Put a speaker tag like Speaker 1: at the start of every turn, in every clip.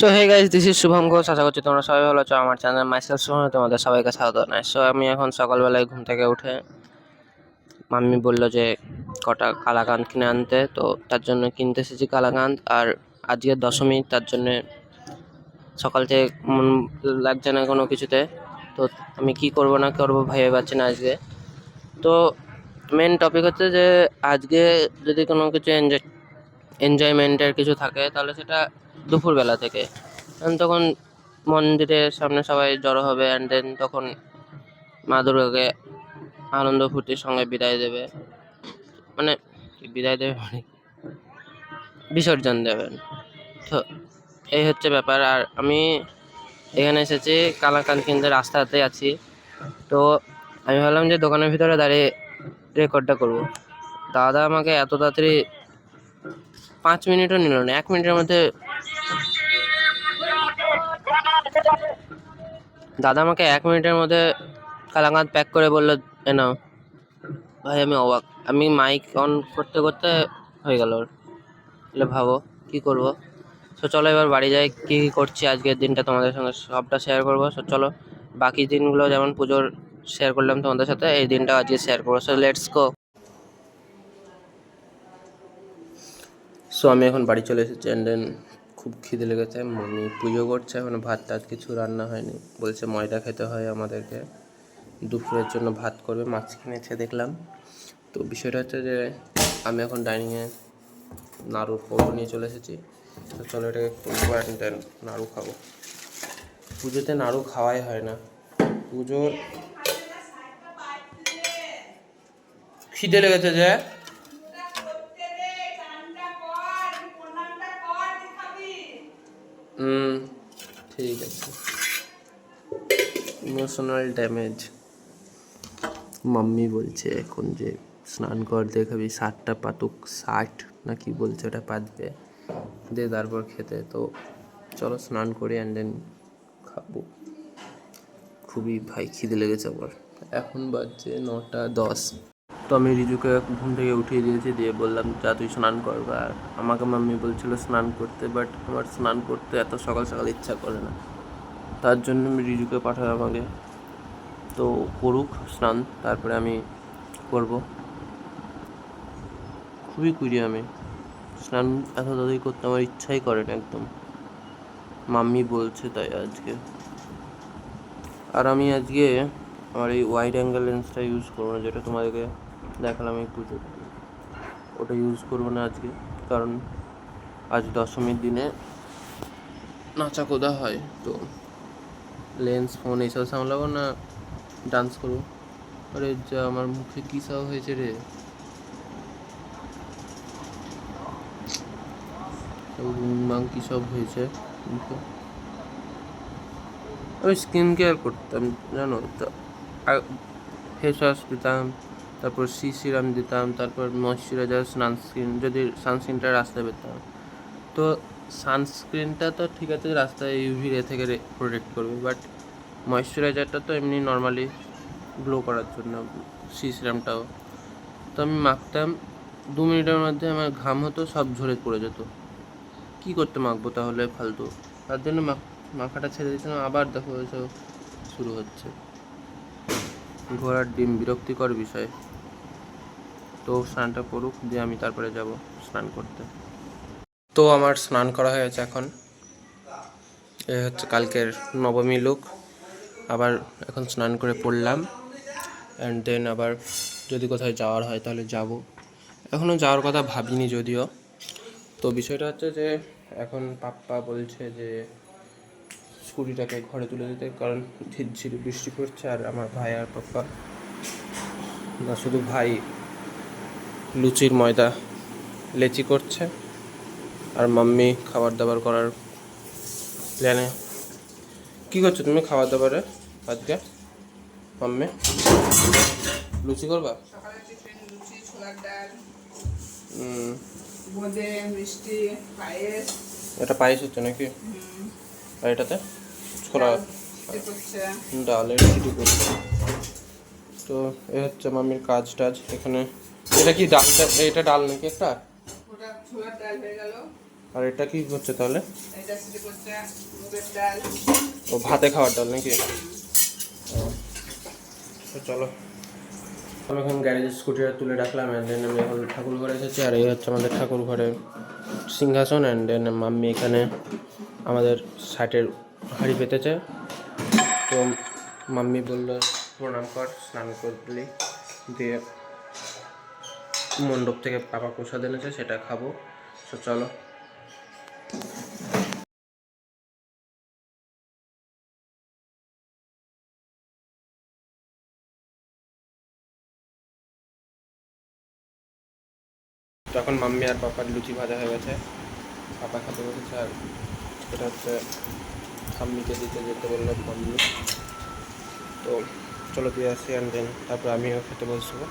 Speaker 1: So hey guys this is Shubham Ghosh আশা করছি তোমরা সবাই ভালো আছো। আমার চ্যানেল মাইসেল শুনে তোমাদের সবাইকে স্বাগত জানাই। সো আমি এখন সকালবেলায় ঘুম থেকে উঠে মাম্মি বলল যে কটা কালাকান্দ কিনে আনতে। তো তার জন্য কিনতে এসেছি কালাকান্দ আর আজকে দশমী, তার জন্যে সকাল থেকে মন লাগছে না কোনো কিছুতে। তো আমি কি করব না করব ভেবে পাচ্ছি না আজকে। তো মেন টপিক হচ্ছে যে, আজকে যদি কোনো কিছু এনজয় এনজয়মেন্টের কিছু থাকে, তাহলে সেটা দুপুরবেলা থেকে। তখন মন্দিরের সামনে সবাই জড়ো হবে অ্যান্ড দেন তখন মা দুর্গাকে আনন্দ ফুর্তির সঙ্গে বিদায় দেবে। মানে বিদায় দেবে মানে? বিসর্জন দেবেন তো এই হচ্ছে ব্যাপার। আর আমি এখানে এসেছি কালাকান কিনতে রাস্তাতে আছি। তো আমি ভাবলাম যে দোকানের ভিতরে দাঁড়িয়ে রেকর্ডটা করব। দাদা আমাকে এত তাড়াতাড়ি পাঁচ মিনিটও নিল না। এক মিনিটের মধ্যে দাদা আমাকে এক মিনিটের মধ্যে কালাকাঁদ প্যাক করে বলল, এ নাও। ভাই, আমি অবাক। আমি মাইক অন করতে করতে হয়ে গেল ওর। তাহলে ভাবো, কি করব? সো চলো এবার বাড়ি যাই, কী কী করছি আজকের দিনটা তোমাদের সঙ্গে সবটা শেয়ার করব। সো চলো, বাকি দিনগুলো যেমন পুজোর শেয়ার করলাম তোমাদের সাথে, এই দিনটা আজকে শেয়ার করব। সো লেটস গো সো আমি এখন বাড়ি চলে এসেছি অ্যান্ড দেন খুব খিদে লেগেছে, মম্মি পুজো করছে মানে ভাত টাত কিছু রান্না হয়নি। বলছে ময়দা খেতে হয় আমাদেরকে। দুপুরের জন্য ভাত করবে, মাছ কিনেছে দেখলাম। তো বিষয়টা হচ্ছে যে, আমি এখন ডাইনিংয়ে নাড়ুর পৌর নিয়ে চলে এসেছি। তো চলো এটাকে দেন নাড়ু খাব। পুজোতে নাড়ু খাওয়াই হয় না। পুজোর খিদে লেগেছে যে হুম ঠিক আছে ইমোশনাল ড্যামেজ মাম্মি বলছে, এখন যে স্নান কর, দেখাবি ষাটটা পাতুক, ষাট না কি বলছে ওটা পাতবে। দে তারপর খেতে। তো চলো স্নান করি অ্যান্ড দেন খাব। খুবই ভাই খিদে লেগেছে আমার। এখন বাজছে নটা দশ। তো আমি রিজুকে ঘুম থেকে উঠিয়ে দিয়েছি, দিয়ে বললাম, যা তুই স্নান কর। আর আমাকে মাম্মি বলছিল স্নান করতে বাট আমার স্নান করতে এত সকাল সকাল ইচ্ছা করে না। তার জন্য আমি রিজুকে পাঠাই আমাকে তো করুক, স্নান, তারপরে আমি করব। খুবই কুড়ি আমি। স্নান এত তাড়াতাড়ি করতে আমার ইচ্ছাই করে না একদম। মাম্মি বলছে তাই আজকে। আর আমি আজকে আমার এই ওয়াইড অ্যাঙ্গেল লেন্সটা ইউজ করব না, যেটা তোমাদেরকে দেখালাম এই পুজো ওটা ইউজ করব না আজকে, কারণ আজ দশমীর দিনে নাচা কোদা হয়, তো লেন্স ফোন এইসব সামলাবো না। ডান্স করব আরে যা, আমার মুখে কী সব হয়েছে রে? মাং, কী সব হয়েছে? মুখে। আমি স্কিন কেয়ার করতাম, জানো? ফেস ওয়াশ দিতাম, তারপর সি সিরাম দিতাম, তারপর ময়শ্চারাইজার সানস্ক্রিন যদি সানস্ক্রিনটা রাস্তায় পেতাম। তো সানস্ক্রিনটা তো ঠিক আছে, রাস্তায় ইউভি রে থেকে প্রোটেক্ট করবে বাট ময়শ্চারাইজারটা তো এমনি নর্মালি গ্লো করার জন্য সি সিরামটাও তো আমি মাখতাম, দু মিনিটের মধ্যে আমার ঘাম হতো, সব ঝরে পড়ে যেত। কী করতে মাখবো তাহলে ফালতু? তার জন্য মাখ, মাখাটা ছেড়ে দিয়েছিলাম, আবার দেখো এসব শুরু হচ্ছে। ঘোড়ার ডিম, বিরক্তিকর বিষয়। তো স্নানটা করুক, দিয়ে আমি তারপরে যাব স্নান করতে। তো আমার স্নান করা হয়ে গেছে এখন। এ হচ্ছে কালকের নবমী লুক আবার এখন স্নান করে পড়লাম অ্যান্ড দেন আবার যদি কোথায় যাওয়ার হয় তাহলে যাব। এখনও যাওয়ার কথা ভাবিনি যদিও। তো বিষয়টা হচ্ছে যে, এখন পাপ্পা বলছে যে, স্কুটিটাকে ঘরে তুলে দিতে, কারণ ঝিরঝিরি বৃষ্টি পড়ছে আর আমার ভাই আর পাপ্পা, না শুধু ভাই, লুচির ময়দা, লেচি করছে, আর মাম্মি খাবার দাবার করার প্ল্যানে। কী করছ তুমি খাবার দাবারে? আজকে? মাম্মি লুচি করবা?
Speaker 2: সকালে টিফিন লুচি ছোলার ডাল
Speaker 1: উম,
Speaker 2: বোঁদে মিষ্টি পায়েস।
Speaker 1: এটা পায়েস হচ্ছে নাকি? আর এটাতে? ছোলা
Speaker 2: এ করছে।
Speaker 1: ডালের করছে। তো এ হচ্ছে মাম্মির কাজ টাজ এখানে। এটা কি ডালটা এটা ডাল নাকি একটা?
Speaker 2: ডাল
Speaker 3: আর এটা কি হচ্ছে তাহলে?
Speaker 2: এটা সেটা ডাল।
Speaker 3: ও ভাতে খাওয়ার ডাল নাকি? চলো। আমি এখন গ্যারেজের স্কুটিটা তুলে রাখলাম অ্যান্ড দেন আমি এখন ঠাকুর ঘরে এসেছি আর এই হচ্ছে আমাদের ঠাকুর ঘরের সিংহাসন অ্যান্ড দেন মাম্মি এখানে আমাদের সাইটের হাড়ি পেতেছে। তো মাম্মি বলল, প্রণাম কর, স্নান করলি, দিয়ে মণ্ডপ থেকে পাপা প্রসাদ এনেছে, সেটা খাব। তো চলো। তখন মাম্মি আর পাপার লুচি ভাজা হয়ে গেছে। পাপা খেতে বসেছে আর এটা হচ্ছে ঠাম্মিকে দিতে যেতে বলল মাম্মি। তো চলো দিয়ে আসি অ্যান্ড দেন তারপর আমিও খেতে বসবো।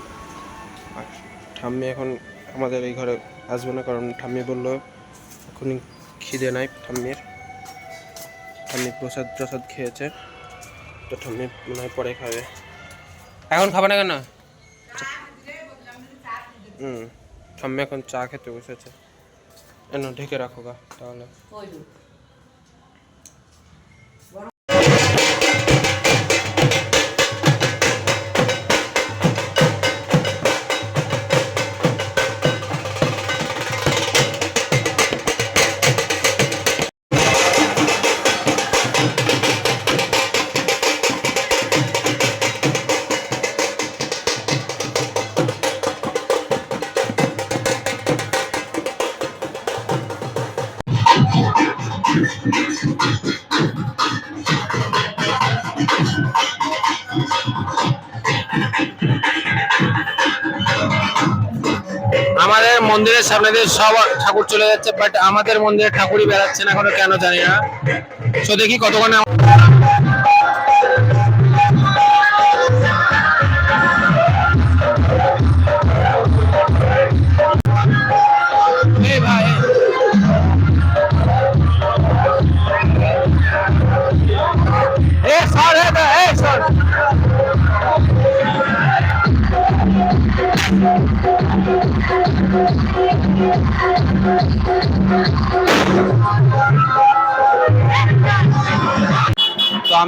Speaker 3: আর ঠাম্মি এখন আমাদের এই ঘরে আসবে না কারণ ঠাম্মি বলল এখনই খিদে নাই ঠাম্মির। ঠাম্মি প্রসাদ প্রসাদ খেয়েছে। তো ঠাম্মি মনে হয় পরে খাবে। এখন খাবে না কেন? হুম। ঠাম্মি এখন চা খেতে বসেছে। এন ঢেকে রাখো গা তাহলে। সামনে দিয়ে সব ঠাকুর চলে যাচ্ছে বাট আমাদের মন্দিরে ঠাকুরই বেড়াচ্ছে না এখনও কেন জানি না। তো দেখি কতক্ষণে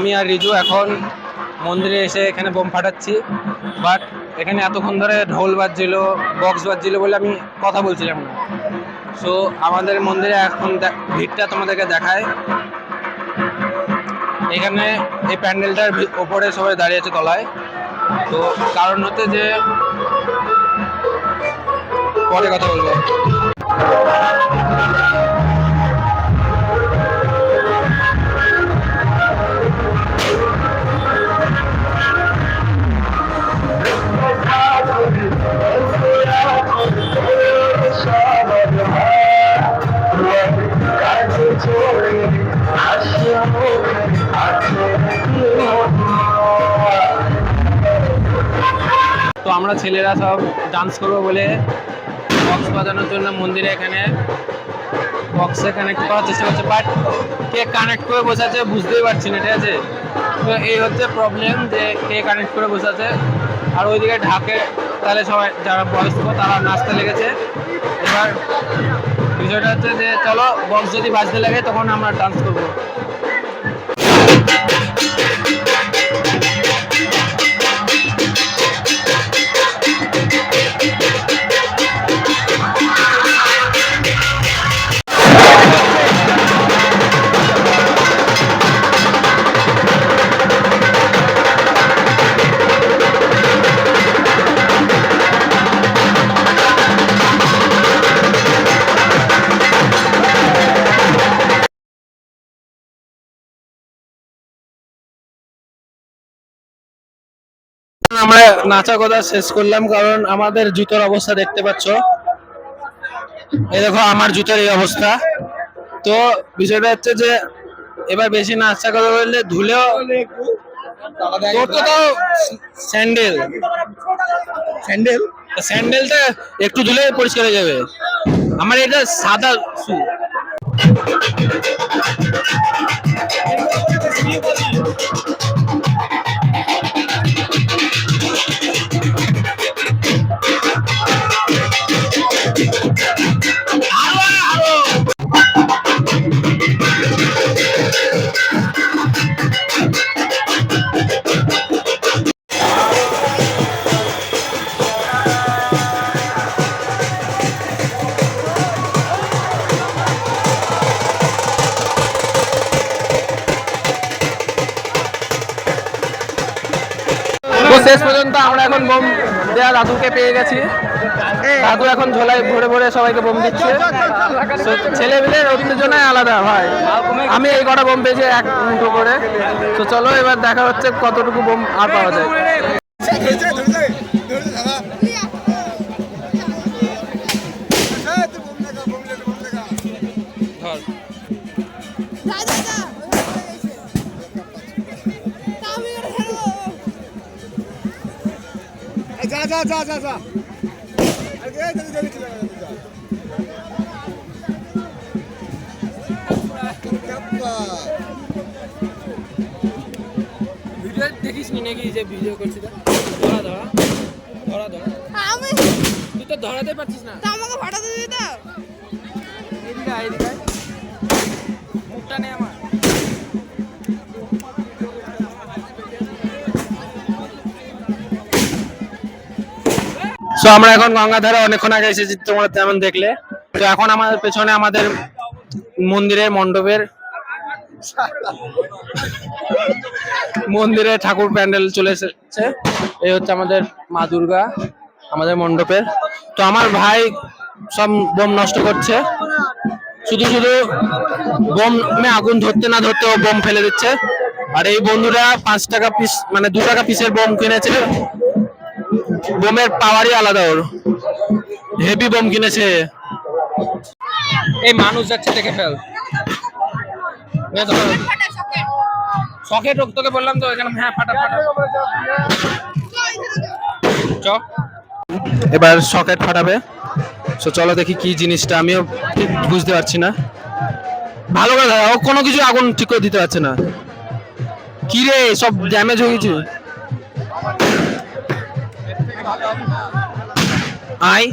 Speaker 3: আমি আর রিজু এখন মন্দিরে এসে এখানে বোম ফাটাচ্ছি। বাট এখানে এতক্ষণ ধরে ঢোল বাজছিল বক্স বাজছিল বলে আমি কথা বলছিলাম না। সো আমাদের মন্দিরে এখন ভিড়টা তোমাদেরকে দেখায়। এখানে এই প্যান্ডেলটার ওপরে সবাই দাঁড়িয়ে আছে তলায়। তো কারণ হচ্ছে যে পরে কথা বলব। আমরা ছেলেরা সব ডান্স করব বলে বক্স বাজানোর জন্য মন্দিরে এখানে বক্সে কানেক্ট করার চেষ্টা করছে বাট কে কানেক্ট করে বসাচ্ছে বুঝতেই পারছি না, ঠিক আছে? তো এই হচ্ছে প্রবলেম যে কে কানেক্ট করে বসাচ্ছে আর ওইদিকে ঢাকে তাহলে সবাই যারা বয়স্ক তারা নাচতে লেগেছে। এবার বিষয়টা হচ্ছে যে চলো বক্স যদি বাজতে লাগে তখন আমরা ডান্স করব। আমরা নাচা কথা শেষ করলাম কারণ আমাদের জুতোর অবস্থা দেখতে পাচ্ছ। এই দেখো আমার জুতোর এই অবস্থা। তো বিষয়টা হচ্ছে যে এবার বেশি নাচা কথা বললে ধুলেও তোর তো তাও স্যান্ডেল। স্যান্ডেল? স্যান্ডেলটা একটু ধুলে পরিষ্কার হয়ে যাবে। আমার এটা সাদা শু আরও আরও আমরা এখন বোম দেয়া দাদুকে পেয়ে গেছি। দাদু এখন ঝোলায় ভরে ভরে সবাইকে বোম দিচ্ছে। ছেলে মেয়ের উত্তেজনায় আলাদা হয় আমি এই কটা বোম পেয়েছি এক মুঠো করে। তো চলো এবার দেখা হচ্ছে কতটুকু বোম আর পাওয়া যায়।
Speaker 4: যা যা যা
Speaker 1: যা যা।
Speaker 3: ভিডিও দেখিস নি নাকি যে ভিডিও করছিস? ধরা ধরা ধরা ধরা।
Speaker 4: আমি
Speaker 3: তুই তো ধরাতে পারছিস না।
Speaker 4: তা আমাকে ফাটাতে দিবি তো?
Speaker 3: এদিকে আয়, এদিকে মুখটা নে আমার। আমরা এখন গঙ্গাধারে অনেকক্ষণ আগে এসেছি তোমরা তেমন দেখলে। তো এখন আমাদের পেছনে আমাদের মন্দিরের মণ্ডপের মন্দিরে ঠাকুর প্যান্ডেল চলে এসেছে। এই হচ্ছে আমাদের মা দুর্গা, আমাদের মণ্ডপের। তো আমার ভাই সব বোম নষ্ট করছে। শুধু শুধু বোমে আগুন ধরতে না ধরতে ও বোম ফেলে দিচ্ছে। আর এই বন্ধুরা পাঁচ টাকা পিস মানে দু টাকা পিসের বোম কিনেছে। বোমের পাওয়ারই আলাদা ওর। হেভি বোম কিনেছে। এই মানুষ যাচ্ছে দেখে ফেল। সকেট রোগ তোকে বললাম তো এখানে হ্যাঁ ফাটা ফাটা চ। এবার সকেট ফাটাবে। সো চলো দেখি কি জিনিসটা আমিও ঠিক বুঝতে পারছি না। ভালো কথা ও কোনো কিছু আগুন ঠিক করে দিতে পারছে না। কি রে সব ড্যামেজ হয়ে গেছে। আই।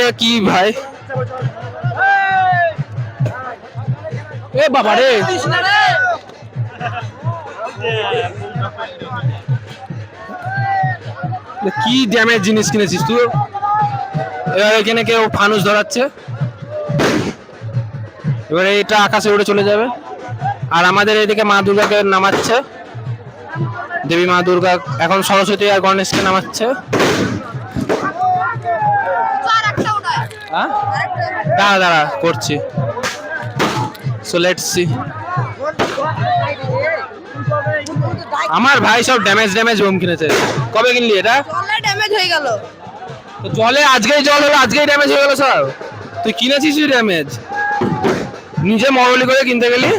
Speaker 3: এ কি ভাই? এ বাবা রে। কি ড্যামেজ জিনিস কিনেছিস তুই? এবার এখানে কেউ ফানুস ধরাচ্ছে। এবারে এটা আকাশে উড়ে চলে যাবে। আর আমাদের এদিকে মা দুর্গাকে নামাচ্ছে। দেবী মা দুর্গা এখন সরস্বতী আর গণেশকে নামাচ্ছে
Speaker 4: আর একটা ওটাই
Speaker 3: হ্যাঁ দাঁড়া দাঁড়া করছি। সো লেটস সি আমার ভাই সব ড্যামেজ ড্যামেজ বোম কিনেছে। কবে কিনলি এটা?
Speaker 4: জলে ড্যামেজ হয়ে গেল।
Speaker 3: তো জলে আজকেই জল হলো আজকেই ড্যামেজ হয়ে গেল সব। তুই কিনেছিস ড্যামেজ নিজে মরলি করে কিনতে গেলি?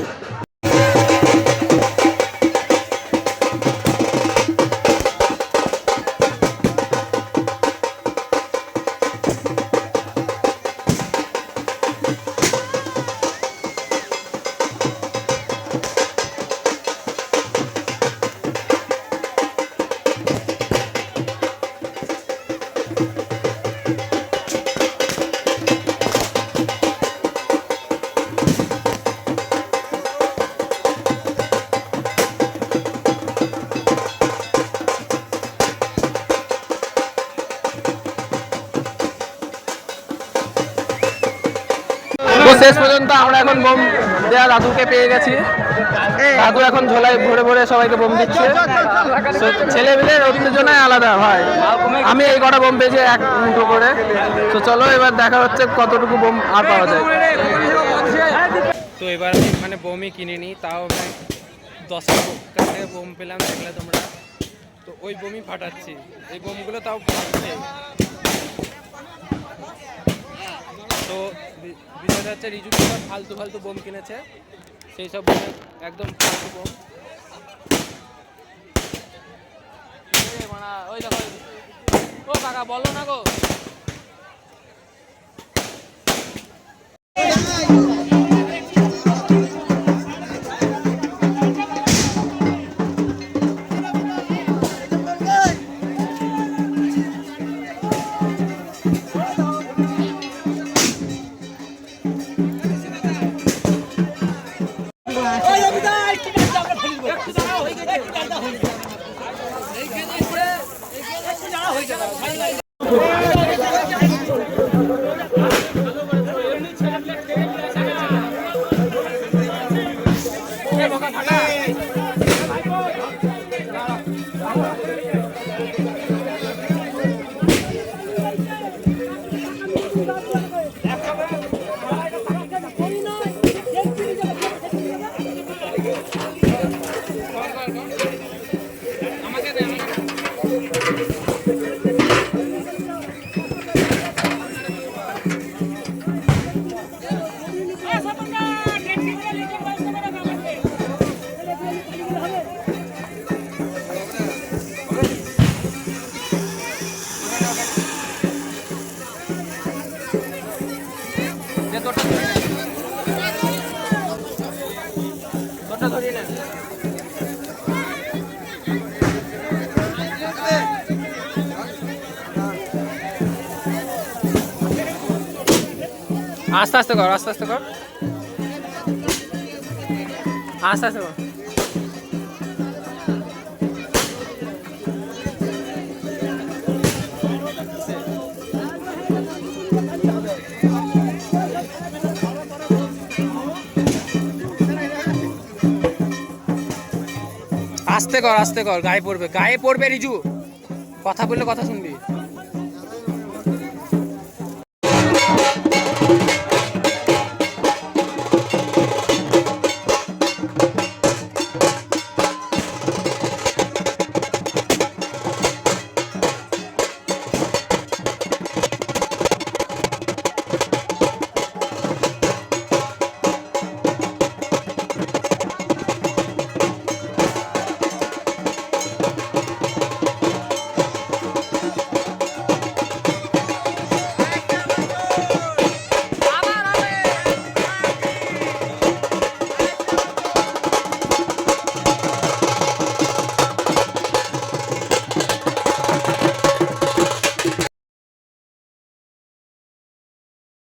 Speaker 3: শেষ পর্যন্ত আমরা এখন বোম দেওয়া দাদুকে পেয়ে গেছি। দাদু এখন ঝোলায় ভরে ভরে সবাইকে বোম দিচ্ছে। ছেলে মেয়ের উত্তেজনায় আলাদা হয় আমি এই কটা বোম পেয়েছি এক মুঠো করে। তো চলো, এবার দেখা হচ্ছে কতটুকু বোম আর পাওয়া যায়। তো এবার আমি মানে বোমই কিনিনি তাও আমি দশ থেকে বোম পেলাম, দেখলে তোমরা। তো ওই বোমই ফাটাচ্ছি। এই বোমগুলো তাও ফাটছে। তো বিষয়টা হচ্ছে, রিজু ফালতু ফালতু বোম কিনেছে। সেই সব একদম ওই দেখো। ও কাকা বলো না গো। 干 আস্তে আস্তে কর, আস্তে আস্তে কর। আস্তে আস্তে কর। আস্তে কর আস্তে কর, গায়ে পড়বে গায়ে পড়বে, রিজু। কথা বললে কথা শুনবি।